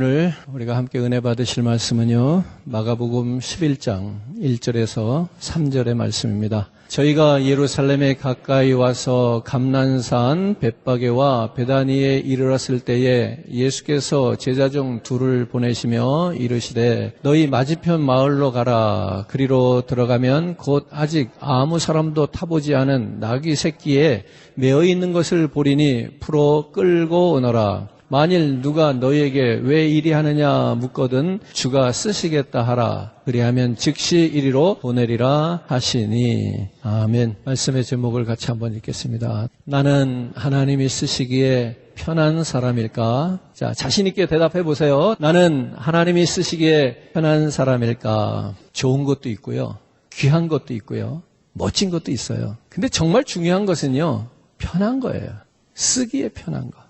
오늘 우리가 함께 은혜 받으실 말씀은요. 마가복음 11장 1절에서 3절의 말씀입니다. 저희가 예루살렘에 가까이 와서 감난산 벳바게와 베다니에 이르렀을 때에 예수께서 제자 중 둘을 보내시며 이르시되 너희 맞은편 마을로 가라 그리로 들어가면 곧 아직 아무 사람도 타보지 않은 나귀 새끼에 매어 있는 것을 보리니 풀어 끌고 오너라 만일 누가 너희에게 왜 이리 하느냐 묻거든 주가 쓰시겠다 하라. 그리하면 즉시 이리로 보내리라 하시니. 아멘. 말씀의 제목을 같이 한번 읽겠습니다. 나는 하나님이 쓰시기에 편한 사람일까? 자, 자신있게 대답해 보세요. 나는 하나님이 쓰시기에 편한 사람일까? 좋은 것도 있고요. 귀한 것도 있고요. 멋진 것도 있어요. 근데 정말 중요한 것은요. 편한 거예요. 쓰기에 편한 거.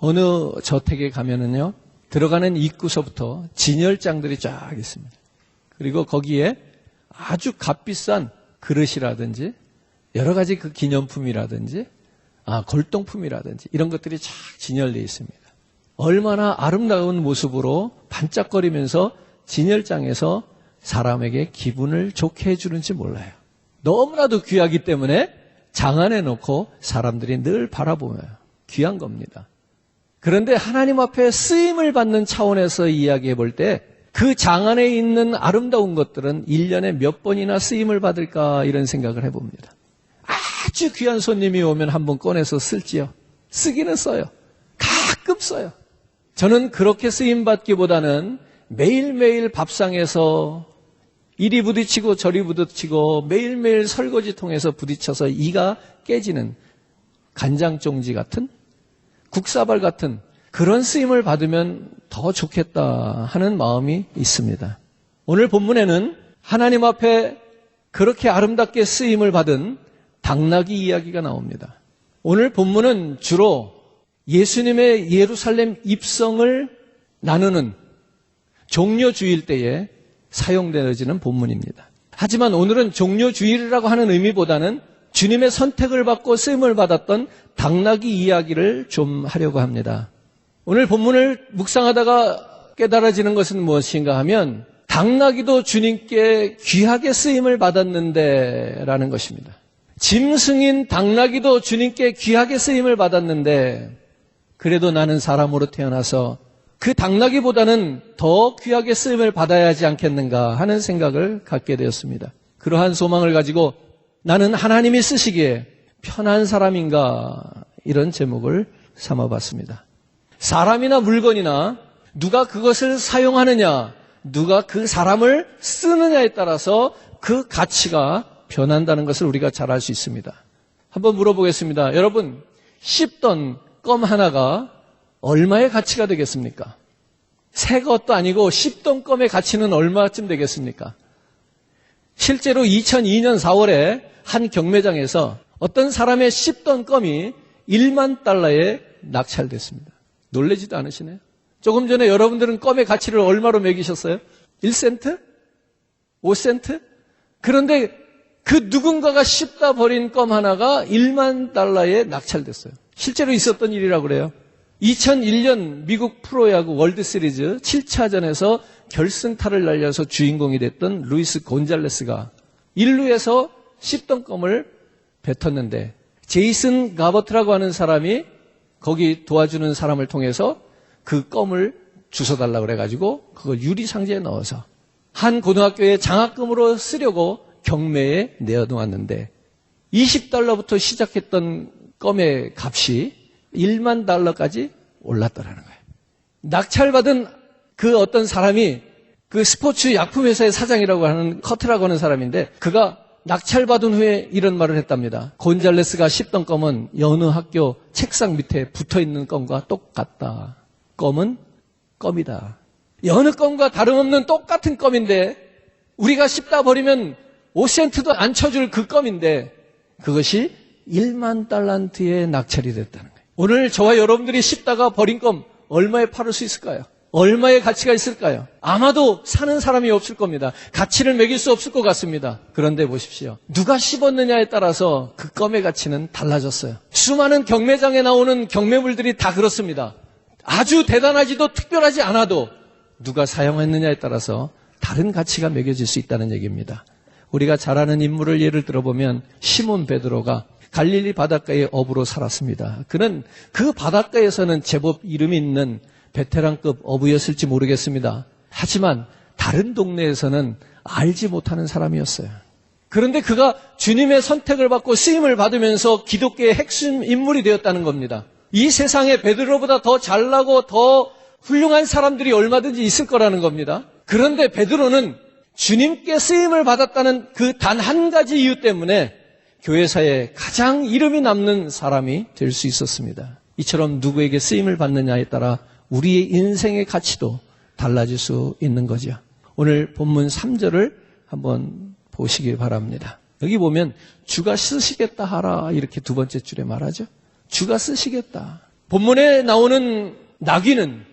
어느 저택에 가면은요, 들어가는 입구서부터 진열장들이 쫙 있습니다. 그리고 거기에 아주 값비싼 그릇이라든지, 여러 가지 그 기념품이라든지, 아, 골동품이라든지, 이런 것들이 쫙 진열되어 있습니다. 얼마나 아름다운 모습으로 반짝거리면서 진열장에서 사람에게 기분을 좋게 해주는지 몰라요. 너무나도 귀하기 때문에 장 안에 놓고 사람들이 늘 바라보며 귀한 겁니다. 그런데 하나님 앞에 쓰임을 받는 차원에서 이야기해 볼 때 그 장 안에 있는 아름다운 것들은 1년에 몇 번이나 쓰임을 받을까 이런 생각을 해봅니다. 아주 귀한 손님이 오면 한번 꺼내서 쓸지요. 쓰기는 써요. 가끔 써요. 저는 그렇게 쓰임 받기보다는 매일매일 밥상에서 이리 부딪히고 저리 부딪히고 매일매일 설거지통에서 부딪혀서 이가 깨지는 간장종지 같은 국사발 같은 그런 쓰임을 받으면 더 좋겠다 하는 마음이 있습니다. 오늘 본문에는 하나님 앞에 그렇게 아름답게 쓰임을 받은 당나귀 이야기가 나옵니다. 오늘 본문은 주로 예수님의 예루살렘 입성을 나누는 종료주일 때에 사용되어지는 본문입니다. 하지만 오늘은 종료주일이라고 하는 의미보다는 주님의 선택을 받고 쓰임을 받았던 당나귀 이야기를 좀 하려고 합니다. 오늘 본문을 묵상하다가 깨달아지는 것은 무엇인가 하면 당나귀도 주님께 귀하게 쓰임을 받았는데 라는 것입니다. 짐승인 당나귀도 주님께 귀하게 쓰임을 받았는데 그래도 나는 사람으로 태어나서 그 당나귀보다는 더 귀하게 쓰임을 받아야 하지 않겠는가 하는 생각을 갖게 되었습니다. 그러한 소망을 가지고 나는 하나님이 쓰시기에 편한 사람인가 이런 제목을 삼아봤습니다. 사람이나 물건이나 누가 그것을 사용하느냐, 누가 그 사람을 쓰느냐에 따라서 그 가치가 변한다는 것을 우리가 잘 알 수 있습니다. 한번 물어보겠습니다. 여러분, 씹던 껌 하나가 얼마의 가치가 되겠습니까? 새 것도 아니고 씹던 껌의 가치는 얼마쯤 되겠습니까? 실제로 2002년 4월에 한 경매장에서 어떤 사람의 씹던 껌이 1만 달러에 낙찰됐습니다. 놀래지도 않으시네요. 조금 전에 여러분들은 껌의 가치를 얼마로 매기셨어요? 1센트? 5센트? 그런데 그 누군가가 씹다 버린 껌 하나가 1만 달러에 낙찰됐어요. 실제로 있었던 일이라고 그래요. 2001년 미국 프로야구 월드시리즈 7차전에서 결승타를 날려서 주인공이 됐던 루이스 곤잘레스가 1루에서 씹던 껌을 뱉었는데 제이슨 가버트라고 하는 사람이 거기 도와주는 사람을 통해서 그 껌을 주워달라고 그래가지고 그걸 유리 상자에 넣어서 한 고등학교에 장학금으로 쓰려고 경매에 내어놓았는데 20달러부터 시작했던 껌의 값이 1만 달러까지 올랐더라는 거예요. 낙찰받은 그 어떤 사람이 그 스포츠 약품회사의 사장이라고 하는 커트라고 하는 사람인데 그가 낙찰받은 후에 이런 말을 했답니다. 곤잘레스가 씹던 껌은 여느 학교 책상 밑에 붙어 있는 껌과 똑같다. 껌은 껌이다. 여느 껌과 다름없는 똑같은 껌인데 우리가 씹다 버리면 5센트도 안 쳐줄 그 껌인데 그것이 1만 달란트의 낙찰이 됐다는 거예요. 오늘 저와 여러분들이 씹다가 버린 껌 얼마에 팔을 수 있을까요? 얼마의 가치가 있을까요? 아마도 사는 사람이 없을 겁니다. 가치를 매길 수 없을 것 같습니다. 그런데 보십시오. 누가 씹었느냐에 따라서 그 껌의 가치는 달라졌어요. 수많은 경매장에 나오는 경매물들이 다 그렇습니다. 아주 대단하지도 특별하지 않아도 누가 사용했느냐에 따라서 다른 가치가 매겨질 수 있다는 얘기입니다. 우리가 잘 아는 인물을 예를 들어보면 시몬 베드로가 갈릴리 바닷가의 어부로 살았습니다. 그는 그 바닷가에서는 제법 이름 있는 베테랑급 어부였을지 모르겠습니다. 하지만 다른 동네에서는 알지 못하는 사람이었어요. 그런데 그가 주님의 선택을 받고 쓰임을 받으면서 기독교의 핵심 인물이 되었다는 겁니다. 이 세상에 베드로보다 더 잘나고 더 훌륭한 사람들이 얼마든지 있을 거라는 겁니다. 그런데 베드로는 주님께 쓰임을 받았다는 그 단 한 가지 이유 때문에 교회사에 가장 이름이 남는 사람이 될 수 있었습니다. 이처럼 누구에게 쓰임을 받느냐에 따라 우리의 인생의 가치도 달라질 수 있는 거죠. 오늘 본문 3절을 한번 보시기 바랍니다. 여기 보면 주가 쓰시겠다 하라 이렇게 두 번째 줄에 말하죠. 주가 쓰시겠다. 본문에 나오는 나귀는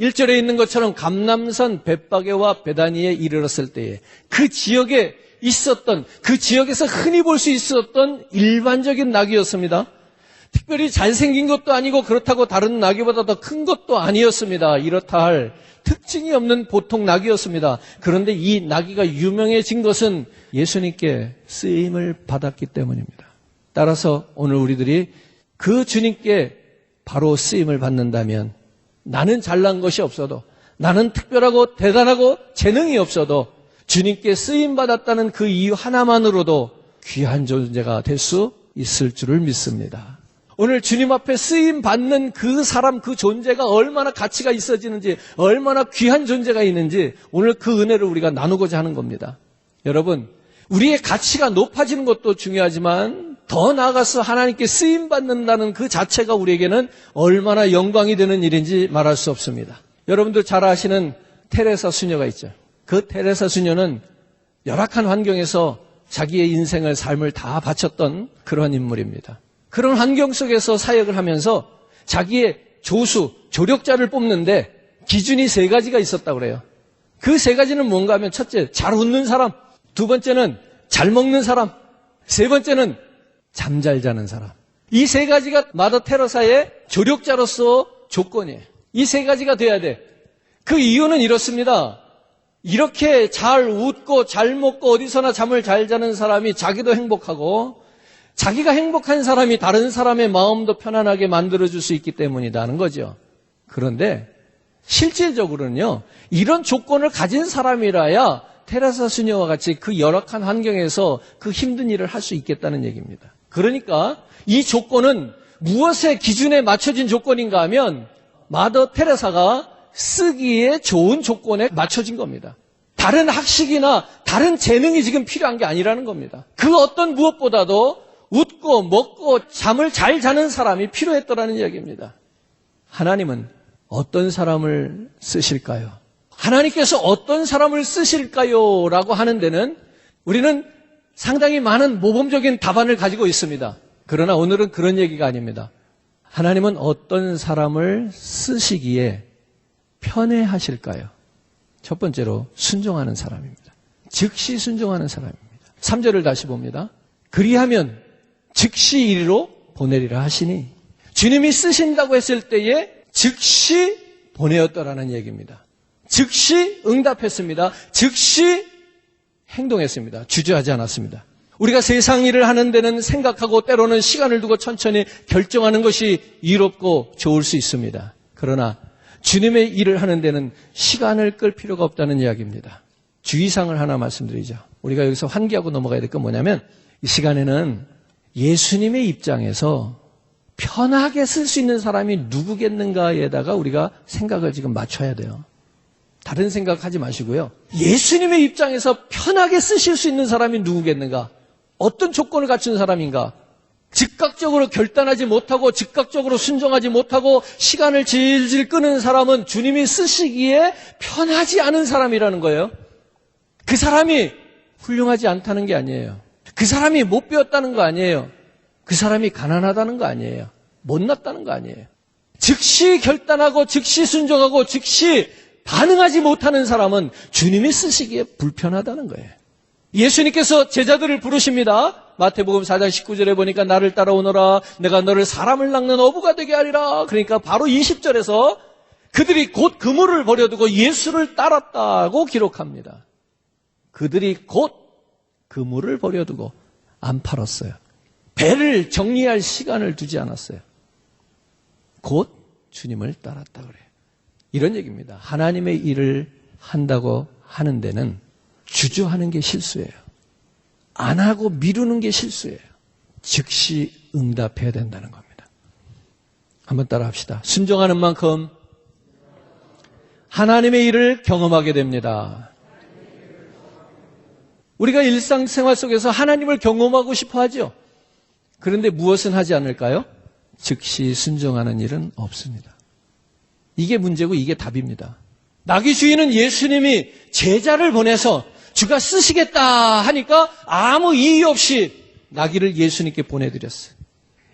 1절에 있는 것처럼 감남산 벳바게와 베다니에 이르렀을 때에 그 지역에 있었던 그 지역에서 흔히 볼 수 있었던 일반적인 낙이었습니다. 특별히 잘생긴 것도 아니고 그렇다고 다른 낙이보다 더 큰 것도 아니었습니다. 이렇다 할 특징이 없는 보통 낙이었습니다. 그런데 이 낙이가 유명해진 것은 예수님께 쓰임을 받았기 때문입니다. 따라서 오늘 우리들이 그 주님께 바로 쓰임을 받는다면 나는 잘난 것이 없어도 나는 특별하고 대단하고 재능이 없어도 주님께 쓰임 받았다는 그 이유 하나만으로도 귀한 존재가 될 수 있을 줄을 믿습니다. 오늘 주님 앞에 쓰임 받는 그 사람 그 존재가 얼마나 가치가 있어지는지 얼마나 귀한 존재가 있는지 오늘 그 은혜를 우리가 나누고자 하는 겁니다. 여러분 우리의 가치가 높아지는 것도 중요하지만 더 나아가서 하나님께 쓰임 받는다는 그 자체가 우리에게는 얼마나 영광이 되는 일인지 말할 수 없습니다. 여러분들 잘 아시는 테레사 수녀가 있죠. 그 테레사 수녀는 열악한 환경에서 자기의 인생을 삶을 다 바쳤던 그런 인물입니다. 그런 환경 속에서 사역을 하면서 자기의 조수, 조력자를 뽑는데 기준이 세 가지가 있었다고 그래요. 그 세 가지는 뭔가 하면 첫째, 잘 웃는 사람. 두 번째는 잘 먹는 사람. 세 번째는 잠 잘 자는 사람. 이 세 가지가 마더 테러사의 조력자로서 조건이에요. 이 세 가지가 돼야 돼. 그 이유는 이렇습니다. 이렇게 잘 웃고 잘 먹고 어디서나 잠을 잘 자는 사람이 자기도 행복하고 자기가 행복한 사람이 다른 사람의 마음도 편안하게 만들어줄 수 있기 때문이라는 거죠. 그런데 실질적으로는요, 이런 조건을 가진 사람이라야 테라사 수녀와 같이 그 열악한 환경에서 그 힘든 일을 할 수 있겠다는 얘기입니다. 그러니까 이 조건은 무엇의 기준에 맞춰진 조건인가 하면 마더 테레사가 쓰기에 좋은 조건에 맞춰진 겁니다. 다른 학식이나 다른 재능이 지금 필요한 게 아니라는 겁니다. 그 어떤 무엇보다도 웃고 먹고 잠을 잘 자는 사람이 필요했더라는 이야기입니다. 하나님은 어떤 사람을 쓰실까요? 하나님께서 어떤 사람을 쓰실까요? 라고 하는 데는 우리는 상당히 많은 모범적인 답안을 가지고 있습니다. 그러나 오늘은 그런 얘기가 아닙니다. 하나님은 어떤 사람을 쓰시기에 편애하실까요? 첫 번째로 순종하는 사람입니다. 즉시 순종하는 사람입니다. 3절을 다시 봅니다. 그리하면 즉시 이리로 보내리라 하시니 주님이 쓰신다고 했을 때에 즉시 보내었더라는 얘기입니다. 즉시 응답했습니다. 즉시 행동했습니다. 주저하지 않았습니다. 우리가 세상 일을 하는 데는 생각하고 때로는 시간을 두고 천천히 결정하는 것이 이롭고 좋을 수 있습니다. 그러나 주님의 일을 하는 데는 시간을 끌 필요가 없다는 이야기입니다. 주의사항을 하나 말씀드리죠. 우리가 여기서 환기하고 넘어가야 될 건 뭐냐면 이 시간에는 예수님의 입장에서 편하게 쓸 수 있는 사람이 누구겠는가에다가 우리가 생각을 지금 맞춰야 돼요. 다른 생각하지 마시고요. 예수님의 입장에서 편하게 쓰실 수 있는 사람이 누구겠는가? 어떤 조건을 갖춘 사람인가? 즉각적으로 결단하지 못하고 즉각적으로 순종하지 못하고 시간을 질질 끄는 사람은 주님이 쓰시기에 편하지 않은 사람이라는 거예요. 그 사람이 훌륭하지 않다는 게 아니에요. 그 사람이 못 배웠다는 거 아니에요. 그 사람이 가난하다는 거 아니에요. 못났다는 거 아니에요. 즉시 결단하고 즉시 순종하고 즉시 반응하지 못하는 사람은 주님이 쓰시기에 불편하다는 거예요. 예수님께서 제자들을 부르십니다. 마태복음 4장 19절에 보니까 나를 따라오너라. 내가 너를 사람을 낚는 어부가 되게 하리라. 그러니까 바로 20절에서 그들이 곧 그물을 버려두고 예수를 따랐다고 기록합니다. 그들이 곧 그물을 버려두고 안 팔았어요. 배를 정리할 시간을 두지 않았어요. 곧 주님을 따랐다 그래요. 이런 얘기입니다. 하나님의 일을 한다고 하는 데는 주저하는 게 실수예요. 안 하고 미루는 게 실수예요. 즉시 응답해야 된다는 겁니다. 한번 따라 합시다. 순종하는 만큼 하나님의 일을 경험하게 됩니다. 우리가 일상생활 속에서 하나님을 경험하고 싶어 하죠. 그런데 무엇은 하지 않을까요? 즉시 순종하는 일은 없습니다. 이게 문제고 이게 답입니다. 나귀 주인은 예수님이 제자를 보내서 주가 쓰시겠다 하니까 아무 이의 없이 나귀를 예수님께 보내드렸어요.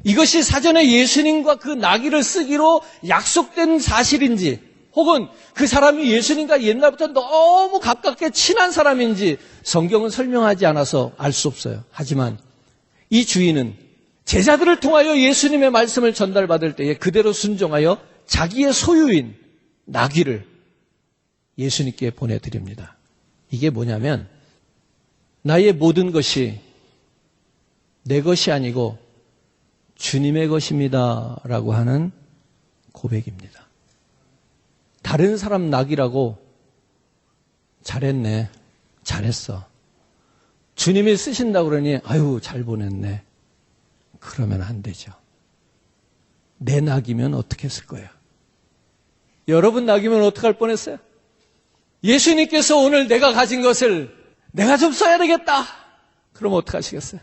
이것이 사전에 예수님과 그 나귀를 쓰기로 약속된 사실인지 혹은 그 사람이 예수님과 옛날부터 너무 가깝게 친한 사람인지 성경은 설명하지 않아서 알 수 없어요. 하지만 이 주인은 제자들을 통하여 예수님의 말씀을 전달받을 때에 그대로 순종하여 자기의 소유인 나귀를 예수님께 보내드립니다. 이게 뭐냐면 나의 모든 것이 내 것이 아니고 주님의 것입니다. 라고 하는 고백입니다. 다른 사람 낙이라고 잘했네. 잘했어. 주님이 쓰신다 그러니 아유 잘 보냈네. 그러면 안 되죠. 내 낙이면 어떻게 했을 거예요? 여러분 낙이면 어떡할 뻔했어요? 예수님께서 오늘 내가 가진 것을 내가 좀 써야 되겠다. 그럼 어떡하시겠어요?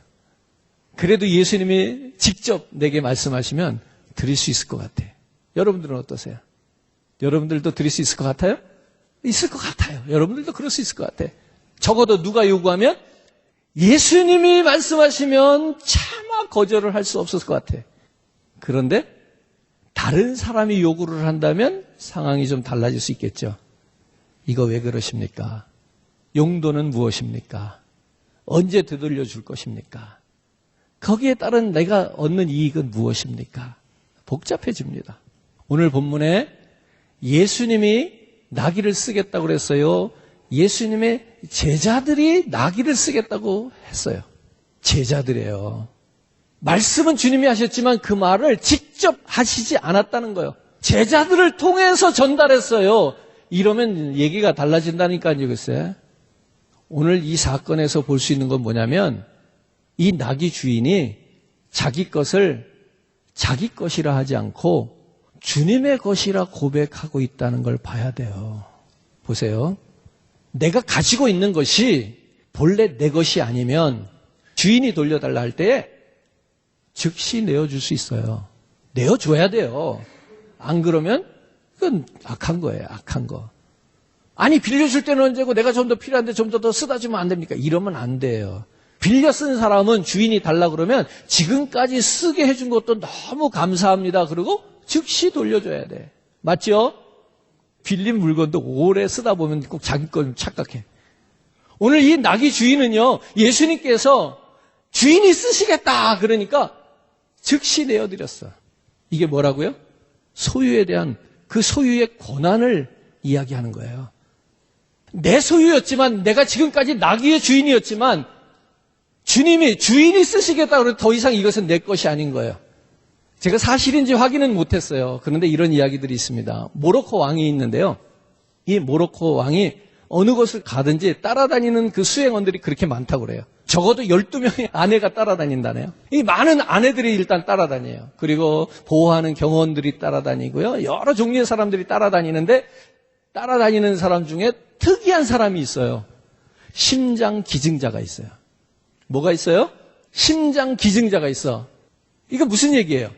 그래도 예수님이 직접 내게 말씀하시면 드릴 수 있을 것 같아요. 여러분들은 어떠세요? 여러분들도 드릴 수 있을 것 같아요? 있을 것 같아요. 여러분들도 그럴 수 있을 것 같아요. 적어도 누가 요구하면 예수님이 말씀하시면 차마 거절을 할 수 없었을 것 같아요. 그런데 다른 사람이 요구를 한다면 상황이 좀 달라질 수 있겠죠. 이거 왜 그러십니까? 용도는 무엇입니까? 언제 되돌려 줄 것입니까? 거기에 따른 내가 얻는 이익은 무엇입니까? 복잡해집니다. 오늘 본문에 예수님이 나귀를 쓰겠다고 그랬어요. 예수님의 제자들이 나귀를 쓰겠다고 했어요. 제자들이에요. 말씀은 주님이 하셨지만 그 말을 직접 하시지 않았다는 거예요. 제자들을 통해서 전달했어요. 이러면 얘기가 달라진다니까요, 글쎄. 오늘 이 사건에서 볼 수 있는 건 뭐냐면 이 나귀 주인이 자기 것을 자기 것이라 하지 않고 주님의 것이라 고백하고 있다는 걸 봐야 돼요. 보세요. 내가 가지고 있는 것이 본래 내 것이 아니면 주인이 돌려달라 할때 즉시 내어줄 수 있어요. 내어줘야 돼요. 안 그러면 그건 악한 거예요. 악한 거. 아니 빌려줄 때는 언제고 내가 좀 더 필요한데 좀 더 더 쓰다 주면 안 됩니까? 이러면 안 돼요. 빌려 쓴 사람은 주인이 달라 그러면 지금까지 쓰게 해준 것도 너무 감사합니다. 그리고 즉시 돌려줘야 돼. 맞죠? 빌린 물건도 오래 쓰다 보면 꼭 자기 건 착각해. 오늘 이 낙이 주인은요, 예수님께서 주인이 쓰시겠다. 그러니까 즉시 내어드렸어. 이게 뭐라고요? 소유에 대한 그 소유의 권한을 이야기하는 거예요. 내 소유였지만 내가 지금까지 나귀의 주인이었지만 주님이 주인이 쓰시겠다 그러면 더 이상 이것은 내 것이 아닌 거예요. 제가 사실인지 확인은 못했어요. 그런데 이런 이야기들이 있습니다. 모로코 왕이 있는데요. 이 모로코 왕이 어느 곳을 가든지 따라다니는 그 수행원들이 그렇게 많다고 그래요. 적어도 12명의 아내가 따라다닌다네요. 이 많은 아내들이 일단 따라다녀요. 그리고 보호하는 경호원들이 따라다니고요. 여러 종류의 사람들이 따라다니는데 따라다니는 사람 중에 특이한 사람이 있어요. 심장 기증자가 있어요. 뭐가 있어요? 심장 기증자가 있어. 이거 무슨 얘기예요?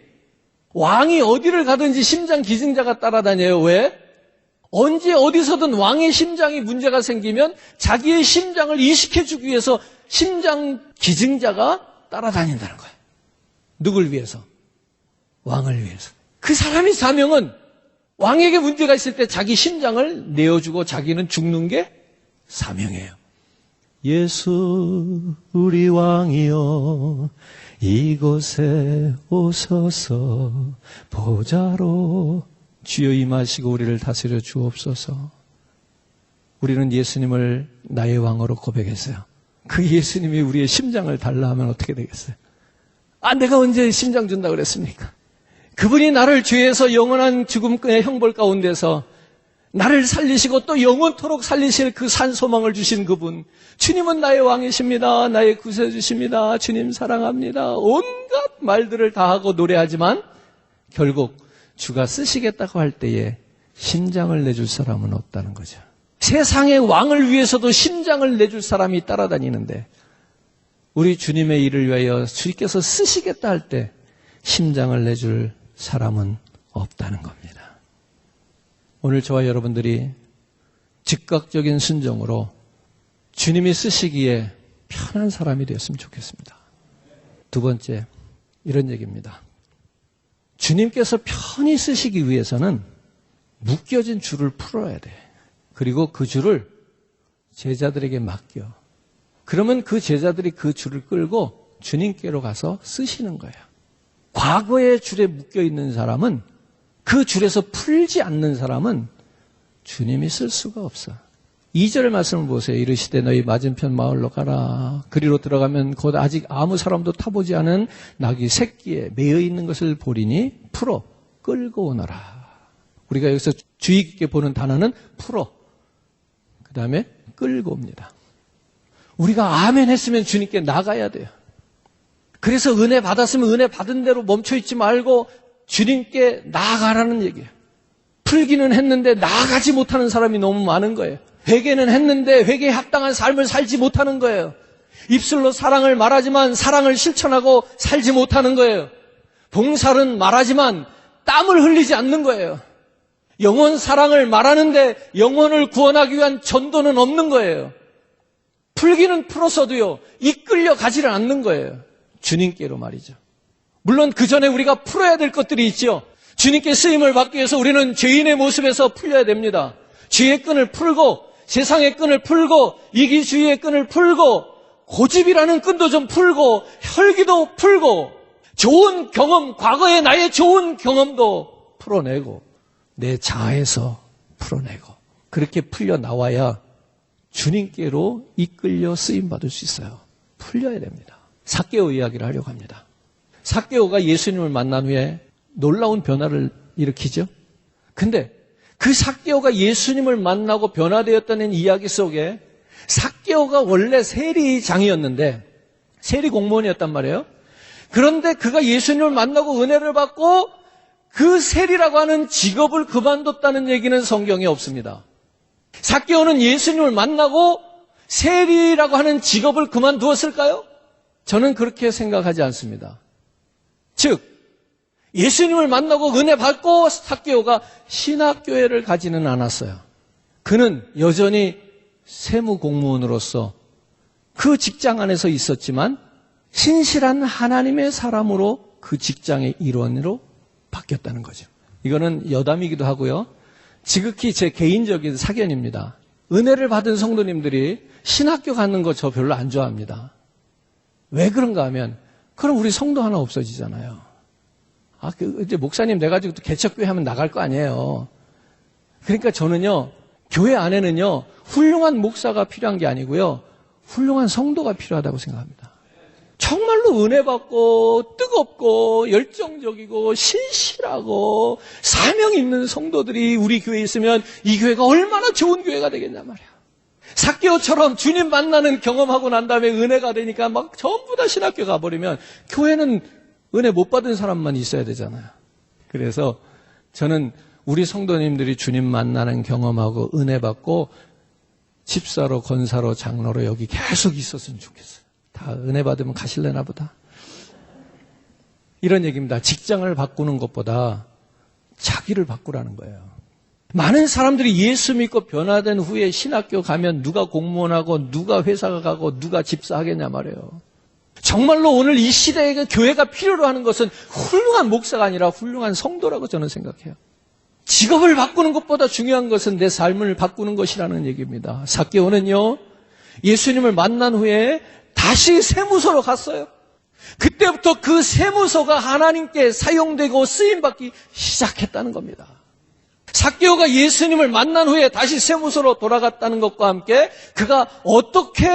왕이 어디를 가든지 심장 기증자가 따라다녀요. 왜? 언제 어디서든 왕의 심장이 문제가 생기면 자기의 심장을 이식해주기 위해서 심장 기증자가 따라다닌다는 거예요. 누굴 위해서? 왕을 위해서. 그 사람의 사명은 왕에게 문제가 있을 때 자기 심장을 내어주고 자기는 죽는 게 사명이에요. 예수 우리 왕이여 이곳에 오소서 보좌로 주여 임하시고 우리를 다스려 주옵소서. 우리는 예수님을 나의 왕으로 고백했어요. 그 예수님이 우리의 심장을 달라 하면 어떻게 되겠어요? 아, 내가 언제 심장 준다 그랬습니까? 그분이 나를 죄에서 영원한 죽음의 형벌 가운데서 나를 살리시고 또 영원토록 살리실 그 산 소망을 주신 그분. 주님은 나의 왕이십니다. 나의 구세주십니다. 주님 사랑합니다. 온갖 말들을 다 하고 노래하지만 결국 주가 쓰시겠다고 할 때에 심장을 내줄 사람은 없다는 거죠. 세상의 왕을 위해서도 심장을 내줄 사람이 따라다니는데 우리 주님의 일을 위하여 주께서 쓰시겠다 할 때 심장을 내줄 사람은 없다는 겁니다. 오늘 저와 여러분들이 즉각적인 순종으로 주님이 쓰시기에 편한 사람이 되었으면 좋겠습니다. 두 번째, 이런 얘기입니다. 주님께서 편히 쓰시기 위해서는 묶여진 줄을 풀어야 돼. 그리고 그 줄을 제자들에게 맡겨. 그러면 그 제자들이 그 줄을 끌고 주님께로 가서 쓰시는 거예요. 과거의 줄에 묶여 있는 사람은 그 줄에서 풀지 않는 사람은 주님이 쓸 수가 없어. 2절 말씀을 보세요. 이르시되 너희 맞은편 마을로 가라. 그리로 들어가면 곧 아직 아무 사람도 타보지 않은 낙이 새끼에 매여 있는 것을 보리니 풀어 끌고 오너라. 우리가 여기서 주의 깊게 보는 단어는 풀어. 그 다음에 끌고 옵니다. 우리가 아멘 했으면 주님께 나가야 돼요. 그래서 은혜 받았으면 은혜 받은 대로 멈춰있지 말고 주님께 나아가라는 얘기예요. 풀기는 했는데 나아가지 못하는 사람이 너무 많은 거예요. 회개는 했는데 회개에 합당한 삶을 살지 못하는 거예요. 입술로 사랑을 말하지만 사랑을 실천하고 살지 못하는 거예요. 봉사는 말하지만 땀을 흘리지 않는 거예요. 영원 사랑을 말하는데 영혼을 구원하기 위한 전도는 없는 거예요. 풀기는 풀어서도요, 이끌려 가지를 않는 거예요. 주님께로 말이죠. 물론 그 전에 우리가 풀어야 될 것들이 있죠. 주님께 쓰임을 받기 위해서 우리는 죄인의 모습에서 풀려야 됩니다. 죄의 끈을 풀고 세상의 끈을 풀고 이기주의의 끈을 풀고 고집이라는 끈도 좀 풀고 혈기도 풀고 좋은 경험, 과거의 나의 좋은 경험도 풀어내고 내 자아에서 풀어내고 그렇게 풀려 나와야 주님께로 이끌려 쓰임 받을 수 있어요. 풀려야 됩니다. 사개오 이야기를 하려고 합니다. 사개오가 예수님을 만난 후에 놀라운 변화를 일으키죠. 근데 그 사개오가 예수님을 만나고 변화되었다는 이야기 속에 사개오가 원래 세리장이었는데 세리 공무원이었단 말이에요. 그런데 그가 예수님을 만나고 은혜를 받고 그 세리라고 하는 직업을 그만뒀다는 얘기는 성경에 없습니다. 사개오는 예수님을 만나고 세리라고 하는 직업을 그만두었을까요? 저는 그렇게 생각하지 않습니다. 즉 예수님을 만나고 은혜 받고 사개오가 신학교회를 가지는 않았어요. 그는 여전히 세무 공무원으로서 그 직장 안에서 있었지만 신실한 하나님의 사람으로 그 직장의 일원으로 바뀌었다는 거죠. 이거는 여담이기도 하고요. 지극히 제 개인적인 사견입니다. 은혜를 받은 성도님들이 신학교 가는 거 저 별로 안 좋아합니다. 왜 그런가 하면 그럼 우리 성도 하나 없어지잖아요. 아, 그, 이제 목사님 내 가지고 또 개척교회 하면 나갈 거 아니에요. 그러니까 저는요, 교회 안에는요, 훌륭한 목사가 필요한 게 아니고요, 훌륭한 성도가 필요하다고 생각합니다. 정말로 은혜 받고 뜨겁고 열정적이고 신실하고 사명 있는 성도들이 우리 교회에 있으면 이 교회가 얼마나 좋은 교회가 되겠냐 말이야. 사개오처럼 주님 만나는 경험하고 난 다음에 은혜가 되니까 막 전부 다 신학교 가버리면 교회는 은혜 못 받은 사람만 있어야 되잖아요. 그래서 저는 우리 성도님들이 주님 만나는 경험하고 은혜 받고 집사로, 권사로, 장로로 여기 계속 있었으면 좋겠어요. 다 은혜 받으면 가실래나 보다. 이런 얘기입니다. 직장을 바꾸는 것보다 자기를 바꾸라는 거예요. 많은 사람들이 예수 믿고 변화된 후에 신학교 가면 누가 공무원하고 누가 회사가 가고 누가 집사 하겠냐 말이에요. 정말로 오늘 이 시대에 교회가 필요로 하는 것은 훌륭한 목사가 아니라 훌륭한 성도라고 저는 생각해요. 직업을 바꾸는 것보다 중요한 것은 내 삶을 바꾸는 것이라는 얘기입니다. 사개오는요, 예수님을 만난 후에 다시 세무서로 갔어요. 그때부터 그 세무서가 하나님께 사용되고 쓰임받기 시작했다는 겁니다. 사개오가 예수님을 만난 후에 다시 세무서로 돌아갔다는 것과 함께 그가 어떻게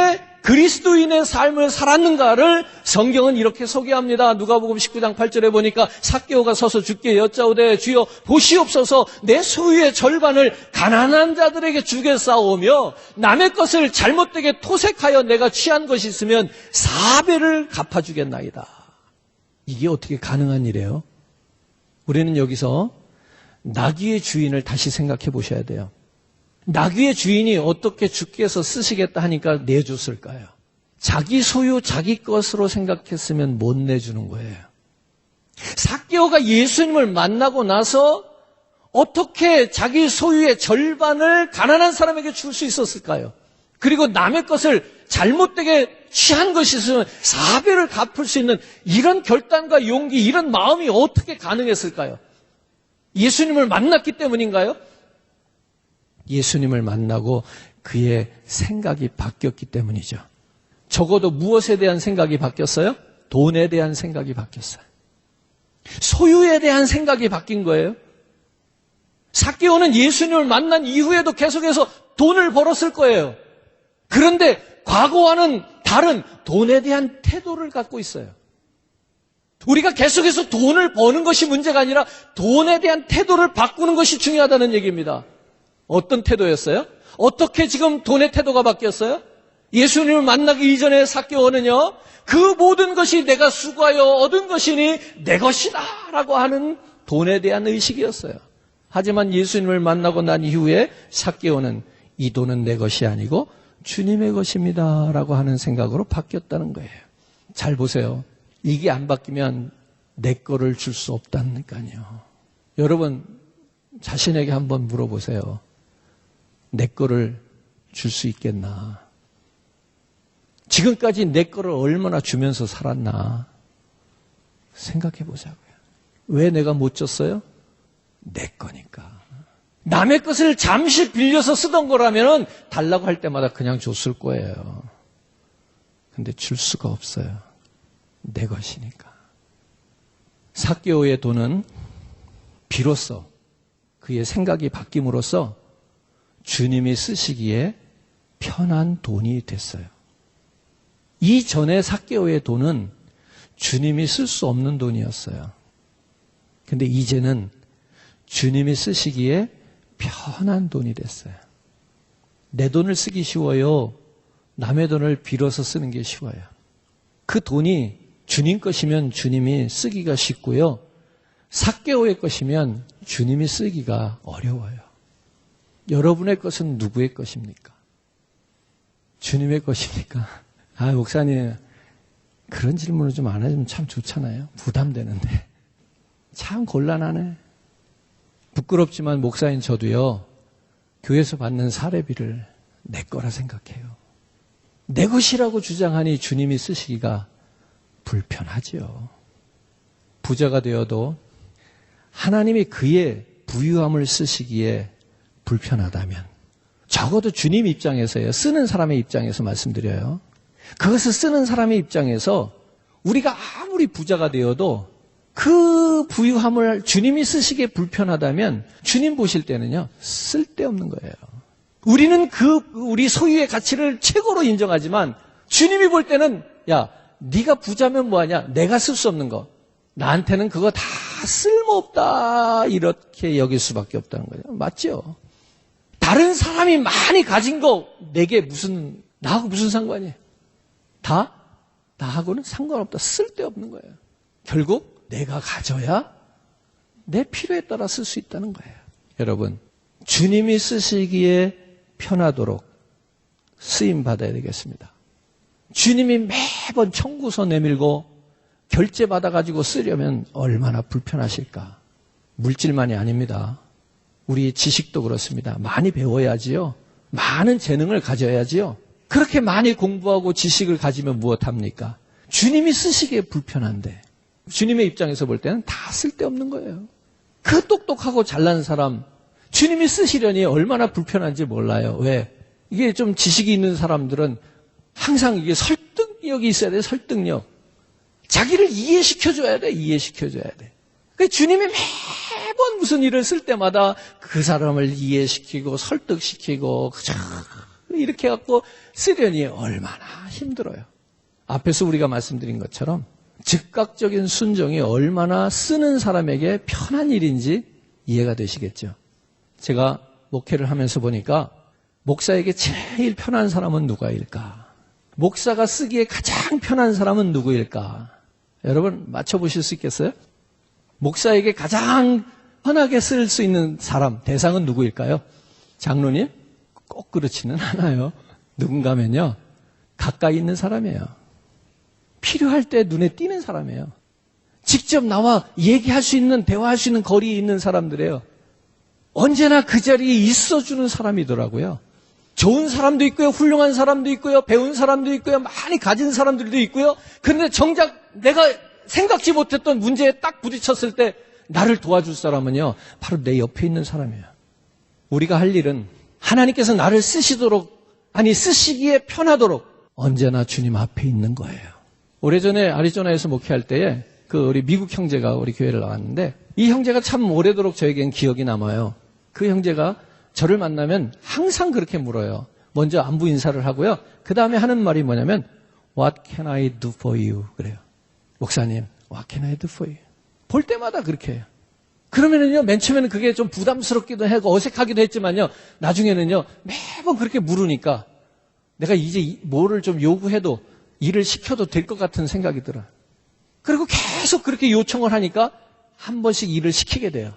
그리스도인의 삶을 살았는가를 성경은 이렇게 소개합니다. 누가복음 19장 8절에 보니까 사개오가 서서 주께 여짜오되 주여 보시옵소서 내 소유의 절반을 가난한 자들에게 주겠사오며 남의 것을 잘못되게 토색하여 내가 취한 것이 있으면 사배를 갚아주겠나이다. 이게 어떻게 가능한 일이에요? 우리는 여기서 나귀의 주인을 다시 생각해 보셔야 돼요. 나귀의 주인이 어떻게 주께서 쓰시겠다 하니까 내줬을까요? 자기 소유, 자기 것으로 생각했으면 못 내주는 거예요. 사개오가 예수님을 만나고 나서 어떻게 자기 소유의 절반을 가난한 사람에게 줄 수 있었을까요? 그리고 남의 것을 잘못되게 취한 것이 있으면 사배를 갚을 수 있는 이런 결단과 용기, 이런 마음이 어떻게 가능했을까요? 예수님을 만났기 때문인가요? 예수님을 만나고 그의 생각이 바뀌었기 때문이죠. 적어도 무엇에 대한 생각이 바뀌었어요? 돈에 대한 생각이 바뀌었어요. 소유에 대한 생각이 바뀐 거예요. 사기오는 예수님을 만난 이후에도 계속해서 돈을 벌었을 거예요. 그런데 과거와는 다른 돈에 대한 태도를 갖고 있어요. 우리가 계속해서 돈을 버는 것이 문제가 아니라 돈에 대한 태도를 바꾸는 것이 중요하다는 얘기입니다. 어떤 태도였어요? 어떻게 지금 돈의 태도가 바뀌었어요? 예수님을 만나기 이전에 사개오는요, 그 모든 것이 내가 수고하여 얻은 것이니 내 것이다! 라고 하는 돈에 대한 의식이었어요. 하지만 예수님을 만나고 난 이후에 사개오는 이 돈은 내 것이 아니고 주님의 것입니다. 라고 하는 생각으로 바뀌었다는 거예요. 잘 보세요. 이게 안 바뀌면 내 거를 줄 수 없다니까요. 여러분, 자신에게 한번 물어보세요. 내 거를 줄 수 있겠나? 지금까지 내 거를 얼마나 주면서 살았나? 생각해 보자고요. 왜 내가 못 줬어요? 내 거니까. 남의 것을 잠시 빌려서 쓰던 거라면 달라고 할 때마다 그냥 줬을 거예요. 근데 줄 수가 없어요. 내 것이니까. 사개오의 돈은 비로소 그의 생각이 바뀜으로써 주님이 쓰시기에 편한 돈이 됐어요. 이전에 사개오의 돈은 주님이 쓸 수 없는 돈이었어요. 근데 이제는 주님이 쓰시기에 편한 돈이 됐어요. 내 돈을 쓰기 쉬워요. 남의 돈을 빌어서 쓰는 게 쉬워요. 그 돈이 주님 것이면 주님이 쓰기가 쉽고요. 사개오의 것이면 주님이 쓰기가 어려워요. 여러분의 것은 누구의 것입니까? 주님의 것입니까? 아, 목사님, 그런 질문을 좀 안 해주면 참 좋잖아요. 부담되는데. 참 곤란하네. 부끄럽지만 목사인 저도요, 교회에서 받는 사례비를 내 거라 생각해요. 내 것이라고 주장하니 주님이 쓰시기가 불편하지요. 부자가 되어도 하나님이 그의 부유함을 쓰시기에 불편하다면 적어도 주님 입장에서요. 쓰는 사람의 입장에서 말씀드려요. 그것을 쓰는 사람의 입장에서 우리가 아무리 부자가 되어도 그 부유함을 주님이 쓰시기에 불편하다면 주님 보실 때는요. 쓸데없는 거예요. 우리는 그 우리 소유의 가치를 최고로 인정하지만 주님이 볼 때는 야 네가 부자면 뭐하냐? 내가 쓸 수 없는 거. 나한테는 그거 다 쓸모없다. 이렇게 여길 수밖에 없다는 거예요. 맞죠? 다른 사람이 많이 가진 거 내게 무슨 나하고 무슨 상관이에요? 다 나하고는 상관없다. 쓸데없는 거예요. 결국 내가 가져야 내 필요에 따라 쓸 수 있다는 거예요. 여러분, 주님이 쓰시기에 편하도록 쓰임 받아야 되겠습니다. 주님이 매번 청구서 내밀고 결제 받아가지고 쓰려면 얼마나 불편하실까. 물질만이 아닙니다. 우리 지식도 그렇습니다. 많이 배워야지요. 많은 재능을 가져야지요. 그렇게 많이 공부하고 지식을 가지면 무엇합니까? 주님이 쓰시기에 불편한데 주님의 입장에서 볼 때는 다 쓸데없는 거예요. 그 똑똑하고 잘난 사람 주님이 쓰시려니 얼마나 불편한지 몰라요. 왜? 이게 좀 지식이 있는 사람들은 항상 이게 설득력이 있어야 돼, 설득력. 자기를 이해시켜줘야 돼, 이해시켜줘야 돼. 그 주님이 매번 무슨 일을 쓸 때마다 그 사람을 이해시키고 설득시키고 이렇게 갖고 쓰려니 얼마나 힘들어요. 앞에서 우리가 말씀드린 것처럼 즉각적인 순종이 얼마나 쓰는 사람에게 편한 일인지 이해가 되시겠죠. 제가 목회를 하면서 보니까 목사에게 제일 편한 사람은 누가일까? 목사가 쓰기에 가장 편한 사람은 누구일까? 여러분 맞춰보실 수 있겠어요? 목사에게 가장 편하게 쓸 수 있는 사람, 대상은 누구일까요? 장로님? 꼭 그렇지는 않아요. 누군가면요. 가까이 있는 사람이에요. 필요할 때 눈에 띄는 사람이에요. 직접 나와 얘기할 수 있는, 대화할 수 있는 거리에 있는 사람들이에요. 언제나 그 자리에 있어주는 사람이더라고요. 좋은 사람도 있고요, 훌륭한 사람도 있고요, 배운 사람도 있고요, 많이 가진 사람들도 있고요. 그런데 정작 내가 생각지 못했던 문제에 딱 부딪혔을 때 나를 도와줄 사람은요, 바로 내 옆에 있는 사람이에요. 우리가 할 일은 하나님께서 나를 쓰시도록, 아니, 쓰시기에 편하도록 언제나 주님 앞에 있는 거예요. 오래전에 아리조나에서 목회할 때에 그 우리 미국 형제가 우리 교회를 나왔는데 이 형제가 참 오래도록 저에겐 기억이 남아요. 그 형제가 저를 만나면 항상 그렇게 물어요. 먼저 안부 인사를 하고요. 그 다음에 하는 말이 뭐냐면 What can I do for you? 그래요. 목사님, What can I do for you? 볼 때마다 그렇게 해요. 그러면은요, 맨 처음에는 그게 좀 부담스럽기도 하고 어색하기도 했지만요, 나중에는요, 매번 그렇게 물으니까 내가 이제 뭐를 좀 요구해도 일을 시켜도 될 것 같은 생각이 들어요. 그리고 계속 그렇게 요청을 하니까 한 번씩 일을 시키게 돼요.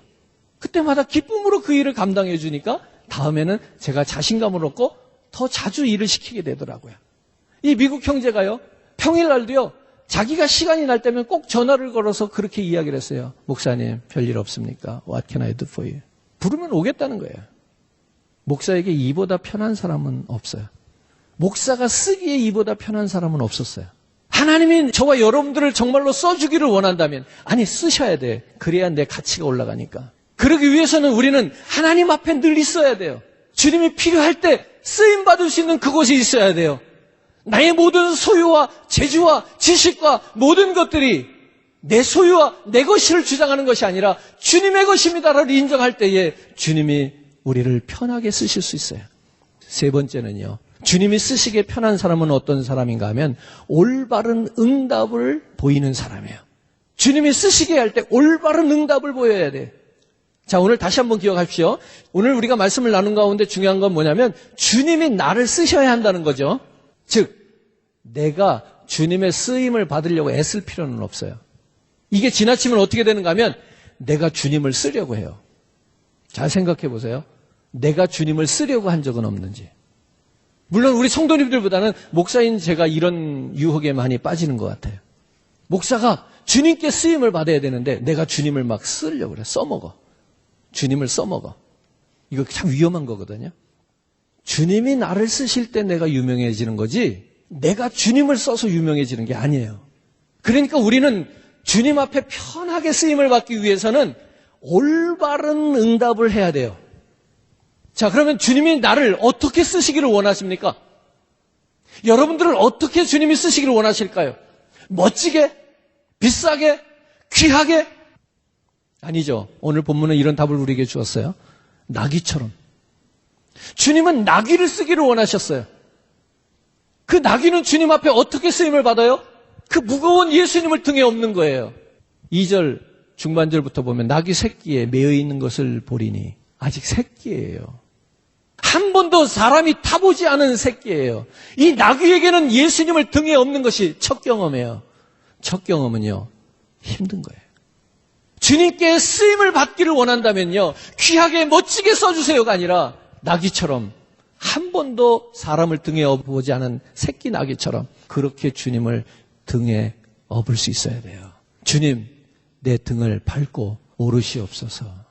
그때마다 기쁨으로 그 일을 감당해 주니까 다음에는 제가 자신감을 얻고 더 자주 일을 시키게 되더라고요. 이 미국 형제가요, 평일날도요, 자기가 시간이 날 때면 꼭 전화를 걸어서 그렇게 이야기를 했어요. 목사님, 별일 없습니까? What can I do for you? 부르면 오겠다는 거예요. 목사에게 이보다 편한 사람은 없어요. 목사가 쓰기에 이보다 편한 사람은 없었어요. 하나님이 저와 여러분들을 정말로 써주기를 원한다면, 아니, 쓰셔야 돼. 그래야 내 가치가 올라가니까. 그러기 위해서는 우리는 하나님 앞에 늘 있어야 돼요. 주님이 필요할 때 쓰임 받을 수 있는 그곳에 있어야 돼요. 나의 모든 소유와 재주와 지식과 모든 것들이 내 소유와 내 것을 주장하는 것이 아니라 주님의 것입니다라고 인정할 때에 주님이 우리를 편하게 쓰실 수 있어요. 세 번째는요. 주님이 쓰시기에 편한 사람은 어떤 사람인가 하면 올바른 응답을 보이는 사람이에요. 주님이 쓰시게 할 때 올바른 응답을 보여야 돼. 자, 오늘 다시 한번 기억하십시오. 오늘 우리가 말씀을 나눈 가운데 중요한 건 뭐냐면 주님이 나를 쓰셔야 한다는 거죠. 즉, 내가 주님의 쓰임을 받으려고 애쓸 필요는 없어요. 이게 지나치면 어떻게 되는가 하면 내가 주님을 쓰려고 해요. 잘 생각해 보세요. 내가 주님을 쓰려고 한 적은 없는지. 물론 우리 성도님들보다는 목사인 제가 이런 유혹에 많이 빠지는 것 같아요. 목사가 주님께 쓰임을 받아야 되는데 내가 주님을 막 쓰려고 그래. 써먹어. 주님을 써먹어. 이거 참 위험한 거거든요. 주님이 나를 쓰실 때 내가 유명해지는 거지 내가 주님을 써서 유명해지는 게 아니에요. 그러니까 우리는 주님 앞에 편하게 쓰임을 받기 위해서는 올바른 응답을 해야 돼요. 자, 그러면 주님이 나를 어떻게 쓰시기를 원하십니까? 여러분들을 어떻게 주님이 쓰시기를 원하실까요? 멋지게? 비싸게? 귀하게? 아니죠. 오늘 본문은 이런 답을 우리에게 주었어요. 나귀처럼. 주님은 나귀를 쓰기를 원하셨어요. 그 나귀는 주님 앞에 어떻게 쓰임을 받아요? 그 무거운 예수님을 등에 업는 거예요. 2절 중반절부터 보면 나귀 새끼에 매여 있는 것을 보리니 아직 새끼예요. 한 번도 사람이 타보지 않은 새끼예요. 이 나귀에게는 예수님을 등에 업는 것이 첫 경험이에요. 첫 경험은요, 힘든 거예요. 주님께 쓰임을 받기를 원한다면요, 귀하게 멋지게 써주세요가 아니라 나귀처럼 한 번도 사람을 등에 업어보지 않은 새끼 나귀처럼 그렇게 주님을 등에 업을 수 있어야 돼요. 주님, 내 등을 밟고 오르시옵소서.